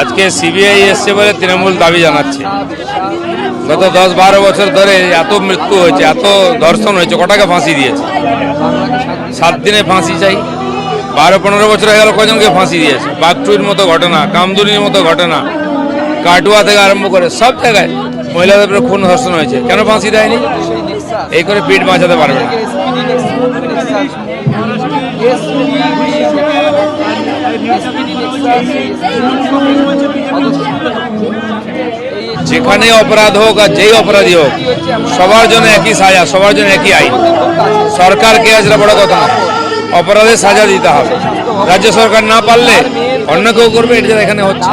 আজকে সিবিআই এসছে বলে তৃণমূল দাবি জানাচ্ছে। গত দশ বারো বছর ধরে এত মৃত্যু হয়েছে, এত ধর্ষণ হয়েছে, কটাকে ফাঁসি দিয়েছে? সাত দিনে ফাঁসি চাই। বারো পনেরো বছর হয়ে গেল, কজনকে ফাঁসি দিয়েছে? বাগচুরির মতো ঘটনা, কামদুনির মতো ঘটনা, কাটুয়া থেকে আরম্ভ করে সব জায়গায় মহিলাদের উপরে খুন ধর্ষণ হয়েছে। কেন ফাঁসি দেয়নি? এই করে পিঠ বাঁচাতে পারবে না। যেখানে অপরাধ হোক আর যেই অপরাধী হোক সবার জন্য একই সাজা সবার জন্য একই আইন। সরকারকে আজরা বড় কথা অপরাধের সাজা দিতে হবে। রাজ্য সরকার না পারলে অন্য কেউ করবে এটা এখানে হচ্ছে।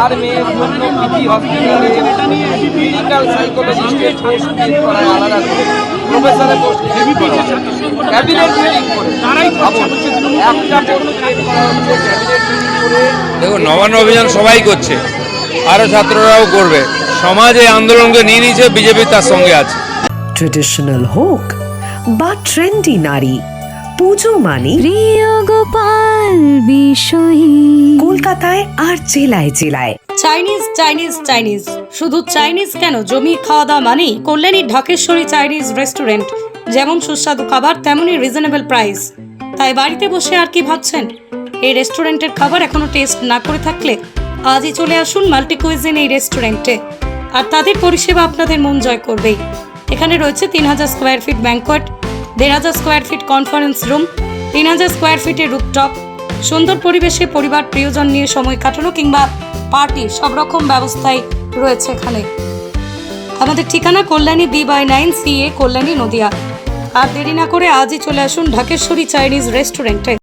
প্রফেসরের পোস্ট ক্যাবিনেট মিটিং করে ভাবুন, দেখো নবান্ন অভিযান সবাই করছে। আরও ছাত্ররাও করবে। সমাজ এই আন্দোলনকে নিয়ে নিয়েছে বিজেপি তার সঙ্গে আছে। ট্রেডিশনাল হোক বা ট্রেন্ডি নারী পুজো মানে প্রিয় গোপাল বিষয়ী। কলকাতায় আর জেলায় জেলায়। Chinese Chinese Chinese. শুধু চাইনিজ কেন? জমি খাওয়া দাওয়া মানেই কল্যাণী ঢাকেশ্বরী চাইনিজ রেস্টুরেন্ট। যেমন সুস্বাদু খাবার তেমনই রিজনেবল প্রাইস তাই বাড়িতে বসে আর কি ভাবছেন? এই রেস্টুরেন্টের খাবার এখনও টেস্ট না করে থাকলে আজই চলে আসুন মাল্টি কুইজিন এই রেস্টুরেন্টে। আর তাদের পরিষেবা আপনাদের মন জয় করবেই। এখানে রয়েছে তিন হাজার স্কোয়ার ফিট ব্যাঙ্কোয়েট দেড় হাজার স্কোয়ার ফিট কনফারেন্স রুম তিন হাজার স্কোয়ার ফিটের রুপটপ সুন্দর পরিবেশে পরিবার প্রিয়জন নিয়ে সময় কাটানো কিংবা পার্টি সব রকম ব্যবস্থাই রয়েছে এখানে। আমাদের ঠিকানা Kalyani B by nine C A Kalyani Nadia. আর দেরি না করে আজই চলে আসুন ঢাকেশ্বরী চাইনিজ রেস্টুরেন্টে।